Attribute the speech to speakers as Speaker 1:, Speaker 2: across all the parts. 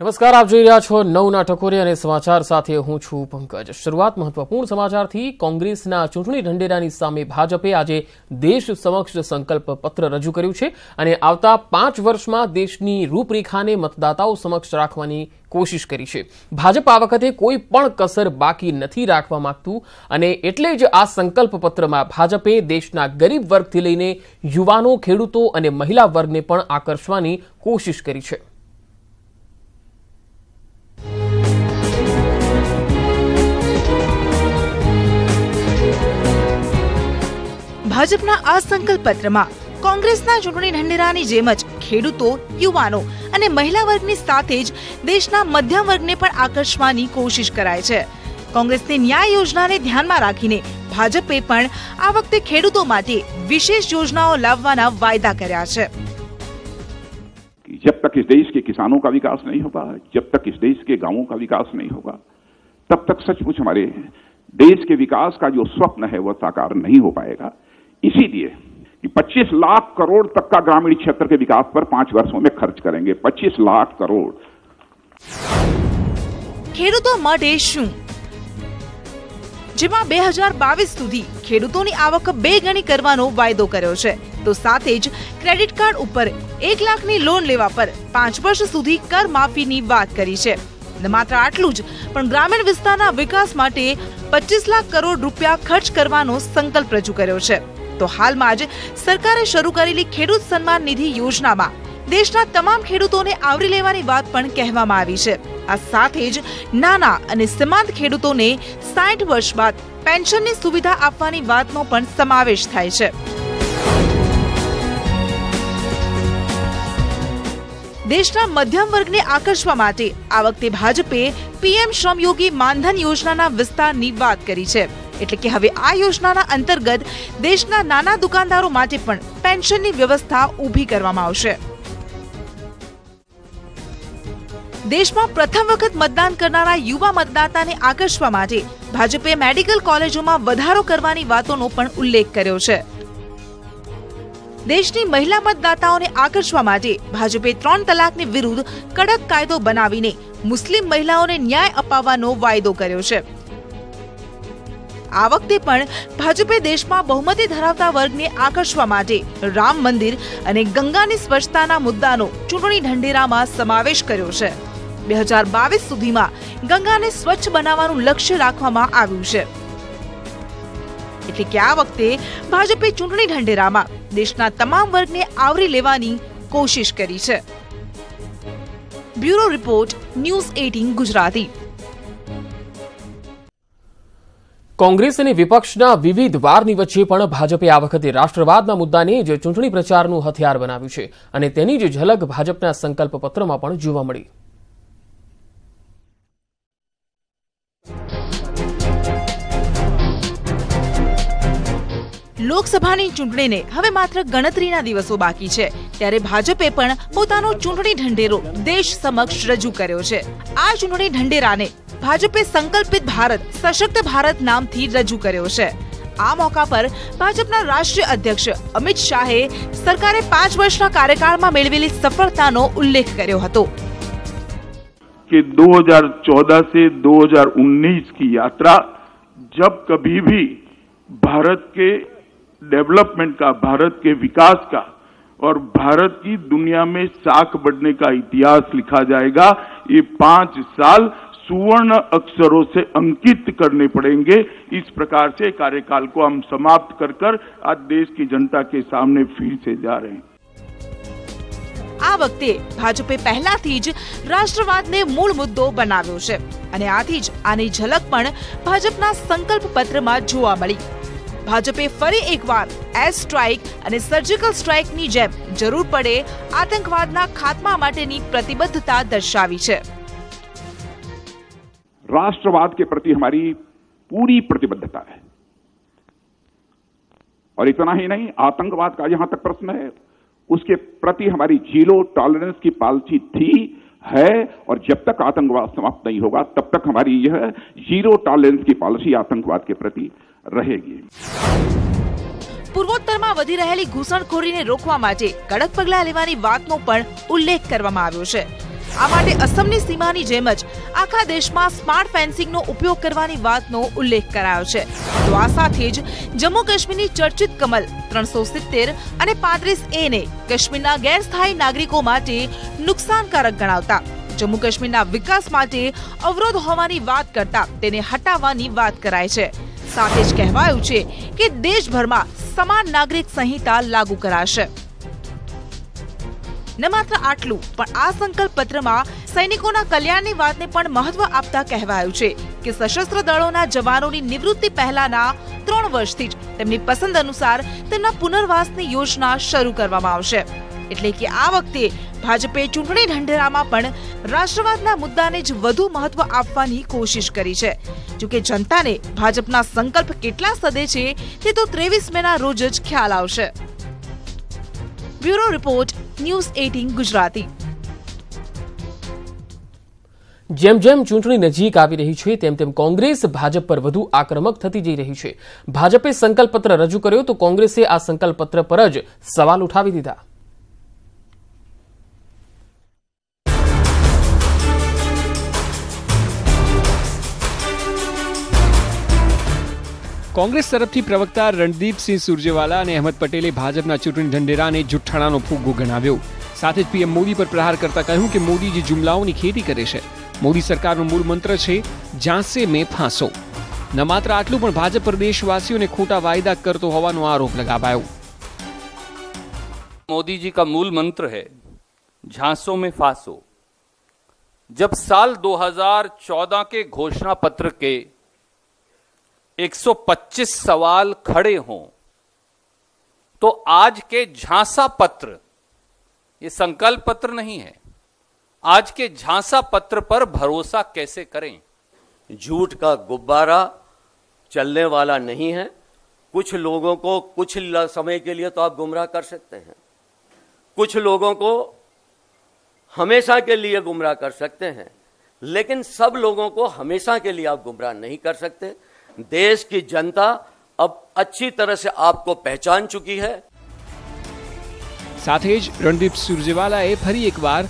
Speaker 1: નમસ્કાર, આપ જોઈ રહ્યા છો નવના ટકોરે અને સમાચાર સાથે હું છું પંકજ. શરૂઆત મહત્વપૂર્ણ સમાચારથી કોંગ્રેસના ચૂંટણી ઢંઢેરાની સામે ભાજપે આજે દેશ સમક્ષ સંકલ્પ પત્ર રજૂ કર્યું છે અને આવતા પાંચ વર્ષમાં દેશની રૂપરેખાને મતદાતાઓ સમક્ષ રાખવાની કોશિશ કરી છે. ભાજપ આ વખતે કોઈ પણ કસર બાકી નથી રાખવા માંગતું અને એટલે જ આ સંકલ્પ પત્રમાં ભાજપે દેશના ગરીબ વર્ગથી લઈને યુવાનો, ખેડૂતો અને મહિલા વર્ગને પણ આકર્ષવાની કોશિશ કરી છે.
Speaker 2: ભાજપના આ સંકલ્પ પત્રમાં કોંગ્રેસના ચૂંટણી ઢંઢેરાની જેમ જ ખેડૂતો યુવાનો અને મહિલા વર્ગની સાથે જ દેશના મધ્યમ વર્ગને પણ આકર્ષવાની કોશિશ કરાય છે કોંગ્રેસની ન્યાય યોજનાને ધ્યાનમાં રાખીને ભાજપે પણ આ વખતે ખેડૂતો માટે વિશેષ યોજનાઓ લાવવાના વાયદા કર્યા છે
Speaker 3: कि जब तक इस देश के किसानों का विकास नहीं होगा जब तक इस देश के गांवों का विकास नहीं होगा तब तक सचमुच हमारे देश के विकास का जो स्वप्न है वह साकार नहीं हो पाएगा इसीलिए कि 25 लाख करोड़ तक का ग्रामीण क्षेत्र के विकास पर पांच वर्षों में खर्च करेंगे 25 लाख करोड़
Speaker 2: ખેડૂતો માટે શું જેમાં બે હજાર બાવીસ સુધી ખેડૂતોની આવક બે ગણી કરવાનો વાયદો કર્યો છે તો સાથે જ ક્રેડિટ કાર્ડ ઉપર એક લાખની લોન લેવા પર પાંચ વર્ષ સુધી કર માફીની વાત કરી છે અને માત્ર આટલું જ પણ ગ્રામીણ વિસ્તારના વિકાસ માટે પચીસ લાખ કરોડ રૂપિયા ખર્ચ કરવાનો સંકલ્પ રજૂ કર્યો છે તો હાલમાં જ સરકારે શરૂ કરેલી ખેડૂત સન્માન નિધિ યોજનામાં દેશના તમામ ખેડૂતોને આવરી લેવાની વાત પણ કહેવામાં આવી છે. આ સાથે જ નાના અને સીમાંત ખેડૂતોને સાઠ વર્ષ બાદ પેન્શનની સુવિધા આપવાની વાતનો પણ સમાવેશ થાય છે. દેશના મધ્યમ વર્ગને આકર્ષવા માટે આ વખતે ભાજપે પીએમ શ્રમયોગી માનધન યોજનાના વિસ્તારની વાત કરી છે. એટલે કે હવે આ યોજનાના અંતર્ગત દેશના નાના દુકાનદારો માટે પણ પેન્શનની વ્યવસ્થા ઊભી કરવામાં આવશે. દેશમાં પ્રથમ વખત મતદાન કરનારા યુવા મતદાતાને આકર્ષવા માટે ભાજપે મેડિકલ કોલેજોમાં વધારો કરવાની વાતોનો પણ ઉલ્લેખ કર્યો છે. દેશની મહિલા મતદાતાઓને આકર્ષવા માટે ભાજપે ત્રણ તલાકની વિરુદ્ધ કડક કાયદો બનાવીને મુસ્લિમ મહિલાઓને ન્યાય અપાવવાનો વાયદો કર્યો છે. આ વખતે પણ ભાજપે દેશમાં બહુમતી ધરાવતા વર્ગને આકર્ષવા માટે રામ મંદિર અને ગંગાની સ્વચ્છતાના મુદ્દાનો ચૂંટણી ઢંઢેરામાં સમાવેશ કર્યો છે. બે હજાર બાવીસ સુધીમાં ગંગાને સ્વચ્છ બનાવવાનું લક્ષ્ય રાખવામાં આવ્યું છે. એટલે કે આ વખતે ભાજપે ચૂંટણી ઢંઢેરામાં દેશના તમામ વર્ગને આવરી લેવાની કોશિશ કરી છે. Bureau report news eighteen Gujarati.
Speaker 1: Congress અને વિપક્ષના વિવિધ વારની વચ્ચે પણ ભાજપે આ વખતે રાષ્ટ્રવાદના મુદ્દાને જ ચૂંટણી પ્રચારનું હથિયાર બનાવ્યું છે અને તેની જ ઝલક ભાજપના સંકલ્પ પત્રમાં પણ જોવા મળી.
Speaker 2: લોકસભાની ચૂંટણીને હવે માત્ર ગણતરીના દિવસો બાકી છે, ત્યારે ભાજપે પણ પોતાનો ચૂંટણી ઢંઢેરો દેશ સમક્ષ રજૂ કર્યો છે. આ ચૂંટણી ઢંઢેરાને ભાજપે સંકલ્પિત ભારત સશક્ત ભારત નામથી રજૂ કર્યો છે આ મોકા પર ભાજપના રાષ્ટ્રીય અધ્યક્ષ અમિત શાહે સરકારે પાંચ વર્ષના કાર્યકાળમાં મેળવેલી સફળતાનો ઉલ્લેખ કર્યો હતો
Speaker 4: कि 2014 से 2019 की यात्रा जब कभी भी भारत के डेवलपमेंट का भारत के विकास का और भारत की दुनिया में साख बढ़ने का इतिहास लिखा जाएगा ये पांच साल सुवर्ण अक्षरों से अंकित करने पड़ेंगे इस प्रकार से कार्यकाल को हम समाप्त कर कर आज देश की जनता के सामने फिर से जा रहे हैं
Speaker 2: આ વખતે ભાજપે પહેલાથી જ રાષ્ટ્રવાદને મૂળ મુદ્દો બનાવ્યો છે અને આથી જ આની ઝલક પણ ભાજપના સંકલ્પ પત્રમાં જોવા મળી ભાજપે ફરી એકવાર એર સ્ટ્રાઇક અને સર્જિકલ સ્ટ્રાઇકની જેમ જરૂર પડે આતંકવાદના ખાત્મા માટેની પ્રતિબદ્ધતા દર્શાવી છે
Speaker 3: राष्ट्रवाद के प्रति हमारी पूरी प्रतिबद्धता है और इतना ही नहीं आतंकवाद का जहां तक प्रश्न है उसके प्रति हमारी जीरो टॉलरेंस की पॉलिसी थी है और जब तक आतंकवाद समाप्त नहीं होगा तब तक हमारी यह जीरो टॉलरेंस की पॉलिसी आतंकवाद के प्रति रहेगी
Speaker 2: પૂર્વોત્તરમાં વધી રહેલી ઘૂસણખોરીને રોકવા માટે કડક પગલાં લેવાની વાતનો પણ ઉલ્લેખ કરવામાં આવ્યો છે આ માટે અસમની સીમાની જેમ જ આખા દેશમાં સ્માર્ટ ફેન્સિંગનો ઉપયોગ કરવાની વાતનો ઉલ્લેખ કરાયો છે. તો આ સાથે જ જમ્મુ કાશ્મીરની ચર્ચિત કમલ ત્રણસો સિત્તેર અને પાંત્રીસ એ ને કાશ્મીરના ગેરસ્થાયી નાગરિકો માટે નુકસાનકારક ગણાવતા. જમ્મુ કાશ્મીરના વિકાસ માટે અવરોધ હોવાની વાત કરતા તેને હટાવવાની વાત કરાય છે. સાથે જ કહેવાયું છે કે દેશભરમાં સમાન નાગરિક સંહિતા લાગુ કરાશે. ન માત્ર આટલું, પણ આ સંકલ્પ પત્રમાં સૈનિકોના કલ્યાણની વાતને પણ મહત્વ આપતા કહેવાયું છે કે સશસ્ત્ર દળોના જવાનોની નિવૃત્તિ પહેલાના ત્રણ વર્ષથી જ તેમની પસંદ અનુસાર તેમના પુનર્વાસની યોજના શરૂ કરવામાં આવશે. એટલે કે આ વખતે ભાજપે ચૂંટણી ઢંઢેરામાં પણ રાષ્ટ્રવાદના મુદ્દાને જ વધુ મહત્વ આપવાની કોશિશ કરી છે. જોકે જનતાને ભાજપના સંકલ્પ કેટલા સદે છે તે તો ત્રેવીસ મેના રોજ જ ખ્યાલ આવશે. Bureau report news eighteen Gujarati.
Speaker 1: જેમ જેમ ચૂંટણી નજીક આવી રહી છે, તેમ તેમ કોંગ્રેસ ભાજપ પર વધુ આક્રમક થતી જઈ રહી છે. ભાજપે સંકલ્પપત્ર રજૂ કર્યો તો કોંગ્રેસે આ સંકલ્પપત્ર પર જ સવાલ ઉઠાવી દીધા.
Speaker 5: કોંગ્રેસ તરફથી પ્રવક્તા રણદીપસિંહ સુરજેવાલા અને અહેમદ પટેલે ભાજપના ચૂંટણી ઢંઢેરાને જુઠ્ઠાણાનો ફુગ્ગો ગણાવ્યો સાથે જ પીએમ મોદી પર પ્રહાર કરતા કહ્યું કે મોદીજી જુમલાઓની ખેતી કરે છે મોદી સરકારનો મૂળ મંત્ર છે જાંસે મેં ફાંસો ન માત્ર આટલું પણ ભાજપ પર દેશવાસીઓને ખોટા વાયદા કરતો હોવાનો આરોપ લગાવાયો
Speaker 6: मोदी जी का मूल मंत्र है झांसों में फांसो जब साल 2014 के घोषणा पत्र के 125 सवाल खड़े हों। तो आज के झांसा पत्र, ये संकल्प पत्र नहीं है। आज के झांसा पत्र पर भरोसा कैसे करें?
Speaker 7: झूठ का गुब्बारा चलने वाला नहीं है। कुछ लोगों को कुछ समय के लिए तो आप गुमराह कर सकते हैं। कुछ लोगों को हमेशा के लिए गुमराह कर सकते हैं। लेकिन सब लोगों को हमेशा के लिए आप गुमराह नहीं कर सकते। देश की जनता अब अच्छी तरह से आपको पहचान चुकी है
Speaker 5: સાથે જ રણદીપ સુરજેવાલાએ ફરી એકવાર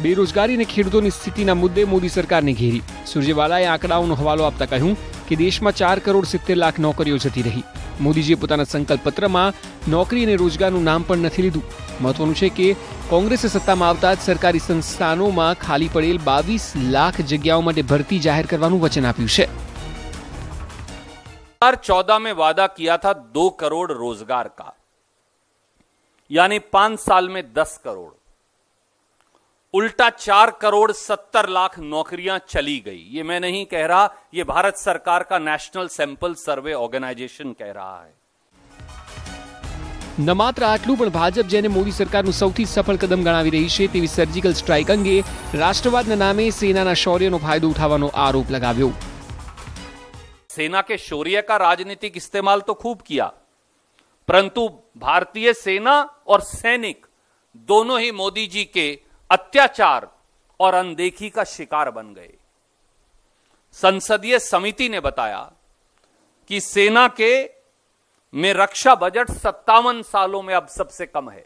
Speaker 5: બેરોજગારી અને ખેડૂતોની સ્થિતિના મુદ્દે મોદી સરકારને ઘેરી સુરજેવાલાએ આંકડાઓનો હવાલો આપતા કહ્યું કે દેશમાં ચાર કરોડ સિત્તેર લાખ નોકરીઓ જતી રહી મોદીજીએ પોતાના સંકલ્પ પત્રમાં નોકરી અને રોજગારનું નામ પણ નથી લીધું મહત્વનું છે કે કોંગ્રેસે સત્તામાં આવતા જ સરકારી સંસ્થાનોમાં ખાલી પડેલ બાવીસ લાખ જગ્યાઓ માટે ભરતી જાહેર કરવાનું વચન આપ્યું છે
Speaker 6: 2014 में वादा किया था दो करोड़ रोजगार का यानी पांच साल में दस करोड़ उल्टा चार करोड़ सत्तर लाख नौकरियां चली गई ये मैं नहीं कह रहा ये भारत सरकार का नेशनल सैंपल सर्वे ऑर्गेनाइजेशन कह रहा है
Speaker 5: ન માત્ર આટલું પણ ભાજપ જેને મોદી સરકારનું સૌથી સફળ કદમ ગણાવી રહી છે તેવી સર્જિકલ સ્ટ્રાઇક અંગે રાષ્ટ્રવાદના નામે સેનાના શૌર્યનો ફાયદો ઉઠાવવાનો આરોપ લગાવ્યો
Speaker 6: सेना के शौर्य का राजनीतिक इस्तेमाल तो खूब किया, परंतु भारतीय सेना और सैनिक दोनों ही मोदी जी के अत्याचार और अनदेखी का शिकार बन गए। संसदीय समिति ने बताया कि सेना के में रक्षा बजट सत्तावन सालों में अब सबसे कम है।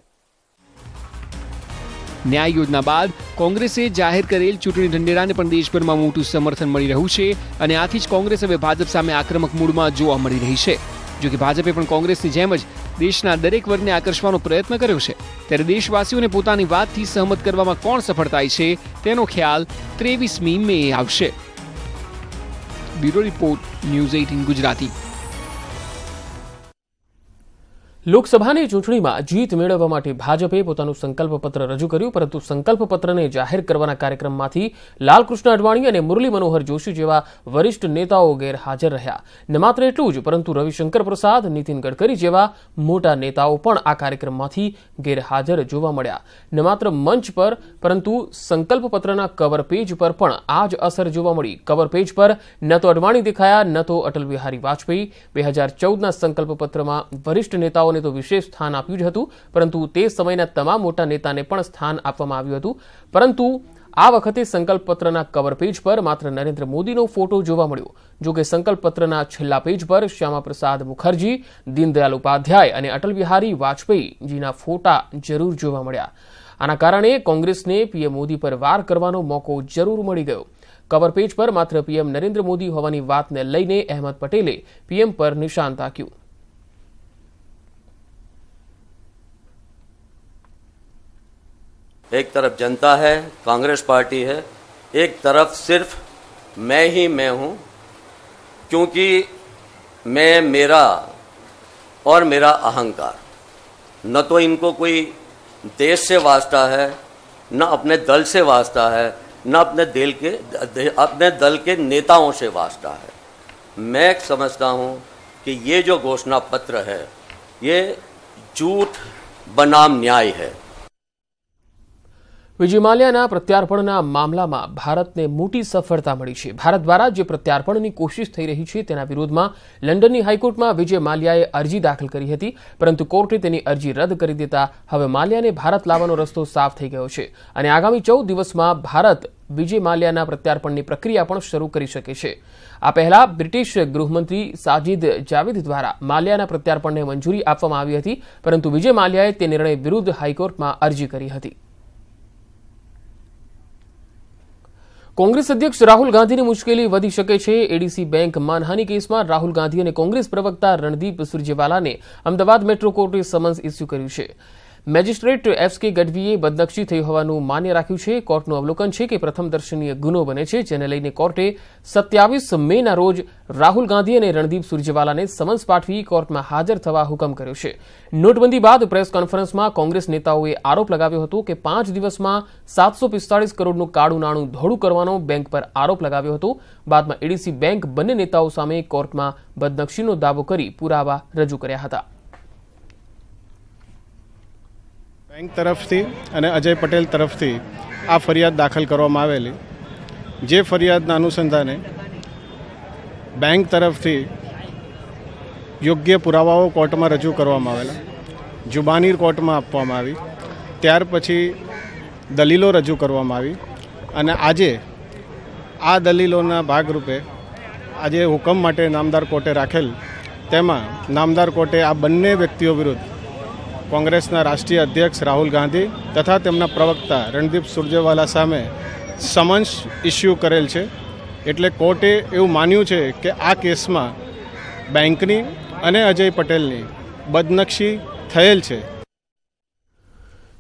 Speaker 5: ન્યાય યોજના બાદ કોંગ્રેસે જાહેર કરેલ ચૂંટણી ઢંઢેરાને પણ દેશભરમાં મોટું સમર્થન મળી રહ્યું છે અને આથી જ કોંગ્રેસ હવે ભાજપ સામે આક્રમક મૂડમાં જોવા મળી રહી છે. જોકે ભાજપે પણ કોંગ્રેસની જેમ જ દેશના દરેક વર્ગને આકર્ષવાનો પ્રયત્ન કર્યો છે. ત્યારે દેશવાસીઓને પોતાની વાતથી સહમત કરવામાં કોણ સફળ થાય છે તેનો ખ્યાલ ત્રેવીસમી મે આવશે. Bureau report, news eighteen Gujarati.
Speaker 1: લોકસભાની ચૂંટણીમાં જીત મેળવવા માટે ભાજપે પોતાનું સંકલ્પપત્ર રજૂ કર્યું, પરંતુ સંકલ્પપત્રને જાહેર કરવાના કાર્યક્રમમાંથી લાલકૃષ્ણ અડવાણી અને મુરલી મનોહર જોશી જેવા વરિષ્ઠ નેતાઓ ગેરહાજર રહ્યા. ન માત્ર એટલું જ, પરંતુ રવિશંકર પ્રસાદ, નીતિન ગડકરી જેવા મોટા નેતાઓ પણ આ કાર્યક્રમમાંથી ગેરહાજર જોવા મળ્યા. ન માત્ર મંચ પર, પરંતુ સંકલ્પપત્રના કવર પેજ પર પણ આ જ અસર જોવા મળી. કવર પેજ પર, ન તો અડવાણી દેખાયા, ન તો અટલ બિહારી વાજપેયી. બે હજાર ચૌદના સંકલ્પપત્રમાં વરિષ્ઠ નેતાઓને તો વિશેષ સ્થાન આપ્યું જ હતું, પરંતુ તે સમયના તમામ મોટા નેતાને પણ સ્થાન આપવામાં આવ્યું હતું. પરંતુ આ વખતે સંકલ્પપત્રના કવર પેજ પર માત્ર નરેન્દ્ર મોદીનો ફોટો જોવા મળ્યો. જો સંકલ્પપત્રના છેલ્લા પેજ પર શ્યામાપ્રસાદ મુખર્જી, દીનદયાલ ઉપાધ્યાય અને અટલ બિહારી વાજપેયીજીના ફોટા જરૂર જોવા મળ્યા. આના કારણે કોંગ્રેસને પીએમ મોદી પર વાર કરવાનો મોકો જરૂર મળી ગયો. કવર પેજ પર માત્ર પીએમ નરેન્દ્ર મોદી હોવાની વાતને લઈને અહેમદ પટેલે પીએમ પર નિશાન તાક્યું.
Speaker 7: एक तरफ़ जनता है, कांग्रेस पार्टी है, एक तरफ़ सिर्फ़ मैं ही मैं हूँ, क्योंकि मैं मेरा और मेरा अहंकार। न तो इनको कोई देश से वास्ता है, न अपने दल से वास्ता है, न अपने दिल के, अपने दल के नेताओं से वास्ता है। मैं समझता हूँ कि ये जो घोषणा पत्र है, ये झूठ बनाम न्याय है।
Speaker 1: વિજય માલ્યાના પ્રત્યાર્પણના મામલામાં ભારતને મોટી સફળતા મળી છે. ભારત દ્વારા જે પ્રત્યાર્પણની કોશિશ થઈ રહી છે તેના વિરોધમાં લંડનની હાઈકોર્ટમાં વિજય માલ્યાએ અરજી દાખલ કરી હતી, પરંતુ કોર્ટે તેની અરજી રદ કરી દેતા હવે માલ્યાને ભારત લાવવાનો રસ્તો સાફ થઈ ગયો છે અને આગામી ચૌદ દિવસમાં ભારત વિજય માલ્યાના પ્રત્યાર્પણની પ્રક્રિયા પણ શરૂ કરી શકે છે. આ પહેલા બ્રિટિશ ગૃહમંત્રી સાજિદ જાવેદ દ્વારા માલ્યાના પ્રત્યાર્પણને મંજૂરી આપવામાં આવી હતી, પરંતુ વિજય માલ્યાએ તે નિર્ણય વિરુદ્ધ હાઈકોર્ટમાં અરજી કરી હતી. કોંગ્રેસ અધ્યક્ષ રાહુલ ગાંધીની મુશ્કેલી વધી શકે છે. એડીસી બેંક માનહાની કેસમાં રાહુલ ગાંધી અને કોંગ્રેસ પ્રવક્તા રણદીપ સુરજેવાલાને અમદાવાદ મેટ્રો કોર્ટે સમન્સ ઇસ્યુ કર્યું છે. મેજિસ્ટ્રેટ એફ કે ગઢવીએ બદનક્ષી થઈ હોવાનું માન્ય રાખ્યું છે. કોર્ટનું અવલોકન છે કે પ્રથમ દર્શનીય ગુનો બને છે, જેને લઈને કોર્ટે સત્યાવીસ મેના રોજ રાહુલ ગાંધી અને રણદીપ સુરજેવાલાને સમન્સ પાઠવી કોર્ટમાં હાજર થવા હુકમ કર્યો છે. નોટબંધી બાદ પ્રેસ કોન્ફરન્સમાં કોંગ્રેસ નેતાઓએ આરોપ લગાવ્યો હતો કે પાંચ દિવસમાં સાતસો પિસ્તાળીસ કરોડનું કાળું નાણું ધોળું કરવાનો બેંક પર આરોપ લગાવ્યો હતો. બાદમાં એડીસી બેંક બંને નેતાઓ સામે કોર્ટમાં બદનક્ષીનો દાવો કરી પુરાવા રજૂ કર્યા હતા.
Speaker 8: બેંક તરફથી અને અજય પટેલ તરફથી આ ફરિયાદ દાખલ કરવામાં આવેલી. જે ફરિયાદના અનુસંધાને બેંક તરફથી યોગ્ય પુરાવાઓ કોર્ટમાં રજૂ કરવામાં આવેલા. જુબાની કોર્ટમાં આપવામાં આવી. ત્યાર પછી દલીલો રજૂ કરવામાં આવી અને આજે આ દલીલોના ભાગરૂપે આજે હુકમ માટે નામદાર કોર્ટે રાખેલ તેમાં નામદાર કોર્ટે આ બંને વ્યક્તિઓ વિરુદ્ધ કોંગ્રેસના રાષ્ટ્રીય અધ્યક્ષ રાહુલ ગાંધી તથા તેમના પ્રવક્તા રણદીપ સુરજેવાલા સામે સમન્સ ઇસ્યુ કરેલ છે. એટલે કોર્ટે એવું માન્યું છે કે આ કેસમાં બેંકની અને અજય પટેલની બદનક્ષી થયેલ છે.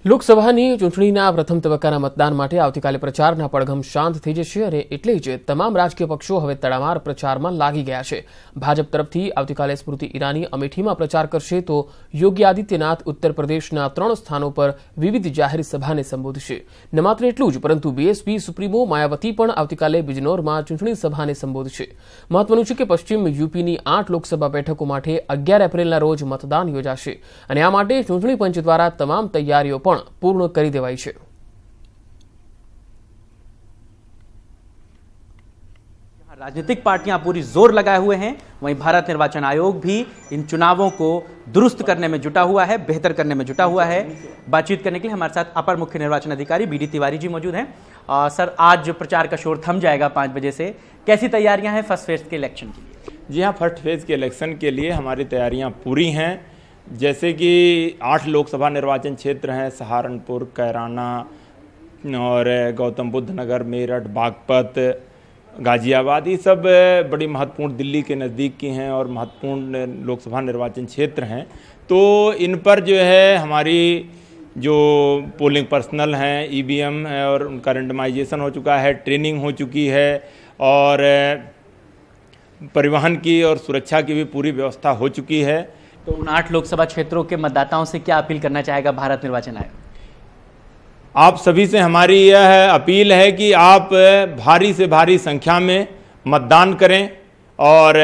Speaker 1: લોકસભાની ચૂંટણીના પ્રથમ તબક્કાના મતદાન માટે આવતીકાલે પ્રચારના પડઘમ શાંત થઈ જશે અને એટલે જ તમામ રાજકીય પક્ષો હવે તડામાર પ્રચારમાં લાગી ગયા છે. ભાજપ તરફથી આવતીકાલે સ્મૃતિ ઈરાની અમેઠીમાં પ્રચાર કરશે તો યોગી આદિત્યનાથ ઉત્તર પ્રદેશના ત્રણ સ્થાનો પર વિવિધ જાહેર સભાને સંબોધશે. ન માત્ર એટલું જ, પરંતુ બીએસપી, સુપ્રીમો, માયાવતી પણ આવતીકાલે બિજનોરમાં ચૂંટણી સભાને સંબોધશે. મહત્વનું છે કે પશ્ચિમ યુપીની આઠ લોકસભા બેઠકો માટે અગિયાર એપ્રિલના રોજ મતદાન યોજાશે. અને આ માટે ચૂંટણી પંચ દ્વારા તમામ તૈયારીઓ પણ પૂર્ણ કરી દેવાઈ છે
Speaker 9: राजनीतिक पार्टियां पूरी जोर लगाए हुए हैं वहीं भारत निर्वाचन आयोग भी इन चुनावों को दुरुस्त करने में जुटा हुआ है बेहतर करने में जुटा हुआ है बातचीत करने के लिए हमारे साथ अपर मुख्य निर्वाचन अधिकारी बी डी तिवारी जी मौजूद हैं आ, सर आज प्रचार का शोर थम जाएगा पाँच बजे से कैसी तैयारियां हैं फर्स्ट फेज के इलेक्शन के लिए
Speaker 10: जी हाँ फर्स्ट फेज के इलेक्शन के लिए हमारी तैयारियां पूरी हैं जैसे कि आठ लोकसभा निर्वाचन क्षेत्र हैं, सहारनपुर, कैराना और गौतम बुद्ध नगर, मेरठ, बागपत, गाजियाबाद, ये सब बड़ी महत्वपूर्ण दिल्ली के नज़दीक की हैं और महत्वपूर्ण लोकसभा निर्वाचन क्षेत्र हैं। तो इन पर जो है, हमारी जो पोलिंग पर्सनल हैं, ईवीएम है और उनका रेंडमाइजेशन हो चुका है, ट्रेनिंग हो चुकी है और परिवहन की और सुरक्षा की भी पूरी व्यवस्था हो चुकी है।
Speaker 9: तो उन आठ लोकसभा क्षेत्रों के मतदाताओं से क्या अपील करना चाहेगा भारत निर्वाचन आयोग?
Speaker 10: आप सभी से हमारी यह अपील है कि आप भारी से भारी संख्या में मतदान करें और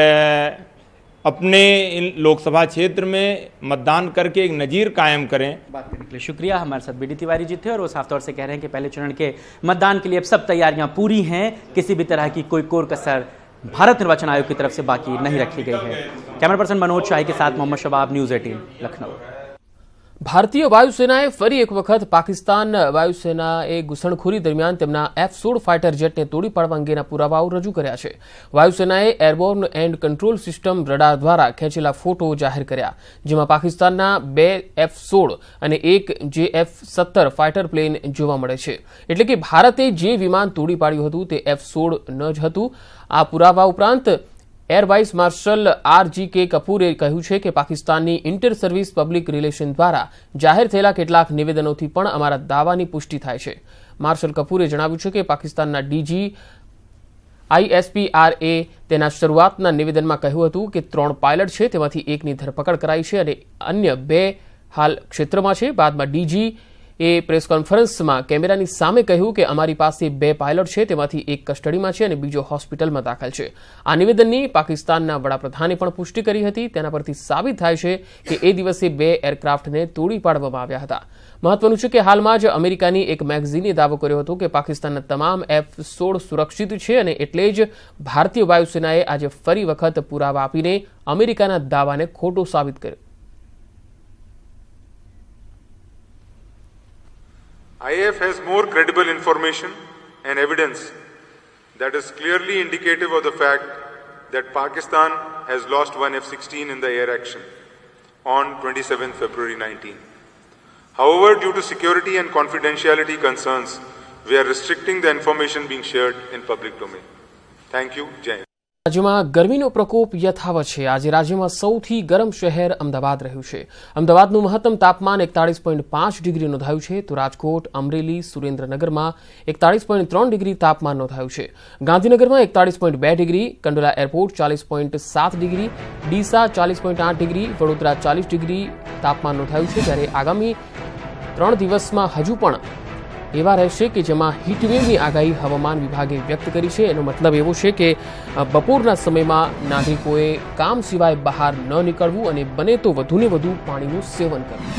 Speaker 10: अपने इन लोकसभा क्षेत्र में मतदान करके एक नज़ीर कायम करें।
Speaker 9: बात करने के लिए शुक्रिया। हमारे साथ बी डी तिवारी जी थे और वो साफ़ तौर से कह रहे हैं कि पहले चरण के मतदान के लिए अब सब तैयारियाँ पूरी हैं। किसी भी तरह की कोई कोर कसर भारत निर्वाचन आयोग की तरफ से बाकी नहीं रखी गई है कैमरा पर्सन मनोज शाही के साथ मोहम्मद शबाब न्यूज एटीन लखनऊ
Speaker 1: ભારતીય વાયુસેનાએ ફરી એક વખત પાકિસ્તાન વાયુસેનાએ ઘૂસણખોરી દરમિયાન તેમના એફ સોળ ફાઇટર જેટને તોડી પાડવા અંગેના પુરાવાઓ રજૂ કર્યા છે. વાયુસેનાએ airborne and control system radar દ્વારા ખેંચેલા ફોટો જાહેર કર્યા, જેમાં પાકિસ્તાનના બે એફ સોળ અને એક જે એફ સત્તર ફાઇટર પ્લેન જોવા મળે છે. એટલે કે ભારતે જે વિમાન તોડી પાડ્યું હતું તે એફ સોળ ન જ હતું. આ પુરાવા ઉપરાંત air vice marshal R G K કપૂરે કહ્યું છે કે પાકિસ્તાનની ઇન્ટર સર્વિસ પબ્લિક રિલેશન દ્વારા જાહેર થયેલા કેટલાક નિવેદનોથી પણ અમારા દાવાની પુષ્ટિ થાય છે. માર્શલ કપૂરે જણાવ્યું છે કે પાકિસ્તાનના ડીજી આઈએસપીઆરએ તેના શરૂઆતના નિવેદનમાં કહ્યું હતું કે ત્રણ પાયલટ છે, તેમાંથી એકની ધરપકડ કરાઈ છે અને અન્ય બે હાલ ક્ષેત્રમાં છે. બાદમાં ડીજી એ પ્રેસ કોન્ફરન્સમાં કેમેરાની સામે કહ્યું કે અમારી પાસે બે પાયલટ છે, તેમાંથી એક કસ્ટડીમાં છે અને બીજો હોસ્પિટલમાં દાખલ છે. આ નિવેદનની પાકિસ્તાનના વડાપ્રધાને પણ પુષ્ટિ કરી હતી. તેના પરથી સાબિત થાય છે કે એ દિવસે બે એરક્રાફ્ટને તોડી પાડવામાં આવ્યા હતા. મહત્વનું છે કે હાલમાં જ અમેરિકાની એક મેગઝીને દાવો કર્યો હતો કે પાકિસ્તાનના તમામ એફ સોળ સુરક્ષિત છે અને એટલે જ ભારતીય વાયુસેનાએ આજે ફરી વખત પુરાવા આપીને અમેરિકાના દાવાને ખોટો સાબિત કર્યો.
Speaker 11: IAF has more credible information and evidence that is clearly indicative of the fact that Pakistan has lost one F 16 in the air action on 27 February 19. However, due to security and confidentiality concerns, we are restricting the information being shared in public domain. Thank you, Jay.
Speaker 1: રાજ્યમાં ગરમીનો પ્રકોપ યથાવત છે. આજે રાજ્યમાં સૌથી ગરમ શહેર અમદાવાદ રહ્યું છે. અમદાવાદનું મહત્તમ તાપમાન એકતાળીસ પોઈન્ટ પાંચ ડિગ્રી નોંધાયું છે. તો રાજકોટ, અમરેલી, સુરેન્દ્રનગરમાં એકતાળીસ પોઈન્ટ ત્રણ ડિગ્રી તાપમાન નોંધાયું છે. ગાંધીનગરમાં એકતાળીસ પોઈન્ટ બે ડિગ્રી, કંડોલા એરપોર્ટ ચાલીસ પોઈન્ટ સાત ડિગ્રી, ડીસા ચાલીસ પોઈન્ટ આઠ ડિગ્રી, વડોદરા ચાલીસ ડિગ્રી તાપમાન નોંધાયું છે. ત્યારે આગામી ત્રણ દિવસમાં હજુ પણ એવા રહેશે કે જેમાં હીટવેવની આગાહી હવામાન વિભાગે વ્યક્ત કરી છે. એનો મતલબ એવો છે કે બપોરના સમયમાં નાગરિકોએ કામ સિવાય બહાર ન નીકળવું અને બને તો વધુને વધુ પાણીનું સેવન કરવું.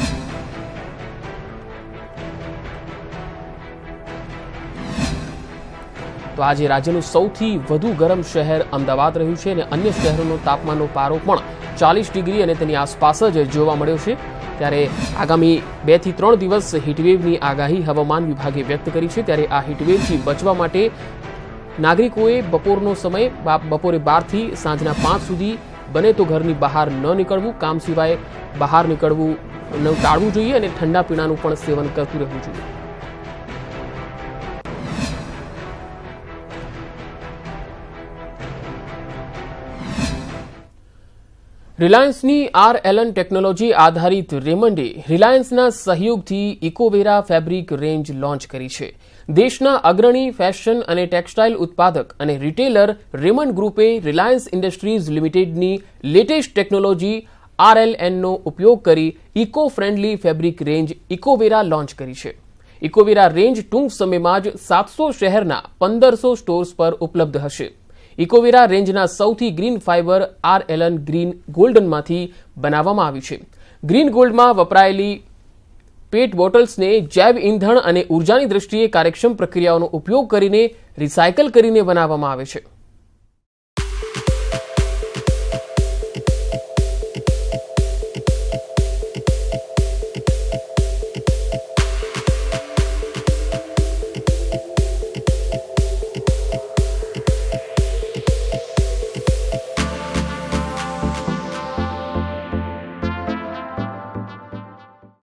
Speaker 1: તો આજે રાજ્યનું સૌથી વધુ ગરમ શહેર અમદાવાદ રહ્યું છે અને અન્ય શહેરોનો તાપમાનનો પારો પણ ચાલીસ ડિગ્રી અને તેની આસપાસ જ જોવા મળ્યો છે. ત્યારે આગામી બેથી ત્રણ દિવસ હીટવેવની આગાહી હવામાન વિભાગે વ્યક્ત કરી છે. ત્યારે આ હીટવેવથી બચવા માટે નાગરિકોએ બપોરનો સમય બપોરે બારથી સાંજના પાંચ સુધી બને તો ઘરની બહાર ન નીકળવું. કામ સિવાય બહાર નીકળવું ટાળવું જોઈએ અને ઠંડા પીણાનું પણ સેવન કરતું રહેવું જોઈએ. રિલાયન્સની આર એલન ટેકનોલોજી આધારિત રેમન્ડે રિલાયન્સના સહયોગથી ઇકોવેરા ફેબ્રિક રેન્જ લોન્ચ કરી છે. દેશના અગ્રણી ફેશન અને ટેક્સટાઇલ ઉત્પાદક અને રિટેલર રેમન્ડ ગ્રુપે રિલાયન્સ ઇન્ડસ્ટ્રીઝ લિમિટેડની લેટેસ્ટ ટેકનોલોજી આરએલએનનો ઉપયોગ કરી eco friendly fabric range Ecovera launch કરી છે. ઇકોવેરા રેન્જ ટૂંક સમયમાં જ સાતસો શહેરના પંદરસો સ્ટોર્સ પર ઉપલબ્ધ હશે. ઇકોવેરા રેન્જના સૌથી green fibre R Elan green ગોલ્ડનમાંથી બનાવવામાં આવ્યું છે. ગ્રીન ગોલ્ડમાં વપરાયેલી પેટ બોટલ્સને જૈવ ઇંધણ અને ઉર્જાની દ્રષ્ટિએ કાર્યક્ષમ પ્રક્રિયાઓનો ઉપયોગ કરીને રિસાયકલ કરીને બનાવવામાં આવે છે.